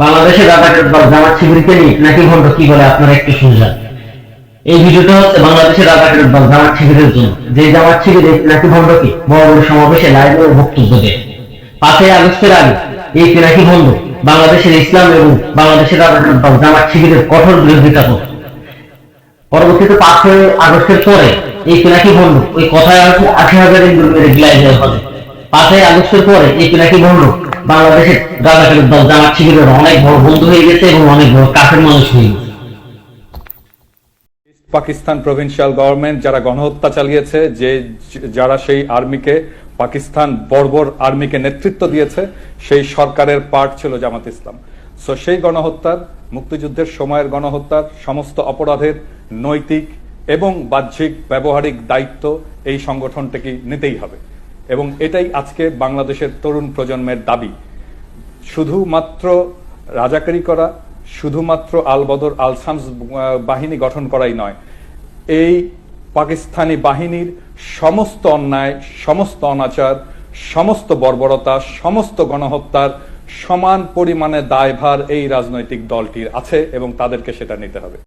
দল জামাত শিবিরকে নিয়ে নাকি ভণ্ড কি বলে আপনারা একটু শুনলেন? এই ভিডিওটা হচ্ছে বাংলাদেশের রাজাকার দল জামাত শিবিরের জন্য। যে জামাত শিবির নাকি ভণ্ডকে বড় বড় সমাবেশে লাইভ ও বক্তব্য দেয়। পাঁচই আগস্টের আগে এই পিনাকি ভণ্ড বাংলাদেশের ইসলাম এবং বাংলাদেশের রাজাকার দল জামাত শিবিরের কঠোর বিরোধিতা করে। পরবর্তীতে পাঁচই আগস্টের পরে এই পিনাকি ভণ্ড ওই কথায় আছে আশি হাজার ইন্দুর মেরে গিলাই দেওয়া হবে। পাঁচই আগস্টের পরে এই পিনাকি ভণ্ড বাংলাদেশের রাজাকারের দল জামাত শিবিরের অনেক বড় বন্ধু হয়ে গেছে এবং অনেক বড় কাছের মানুষ হয়ে গেছে। পাকিস্তান প্রভিন্সিয়াল গভর্নমেন্ট যারা গণহত্যা চালিয়েছে, যে যারা সেই আর্মিকে, পাকিস্তান বর্বর আর্মিকে নেতৃত্ব দিয়েছে, সেই সরকারের পার্ট ছিল জামাত ইসলাম। সো সেই গণহত্যার, মুক্তিযুদ্ধের সময়ের গণহত্যার সমস্ত অপরাধের নৈতিক এবং বাহ্যিক ব্যবহারিক দায়িত্ব এই সংগঠনটাকে নিতেই হবে। এবং এটাই আজকে বাংলাদেশের তরুণ প্রজন্মের দাবি। শুধুমাত্র রাজাকারি করা শুধুমাত্র আল বদর আল শামস আহ, বাহিনী গঠন করাই নয় এই পাকিস্তানি বাহিনীর সমস্ত অন্যায় সমস্ত অনাচার সমস্ত বর্বরতা সমস্ত গণহত্যার সমান পরিমাণে দায়ভার এই রাজনৈতিক দলটির আছে এবং তাদেরকে সেটা নিতে হবে।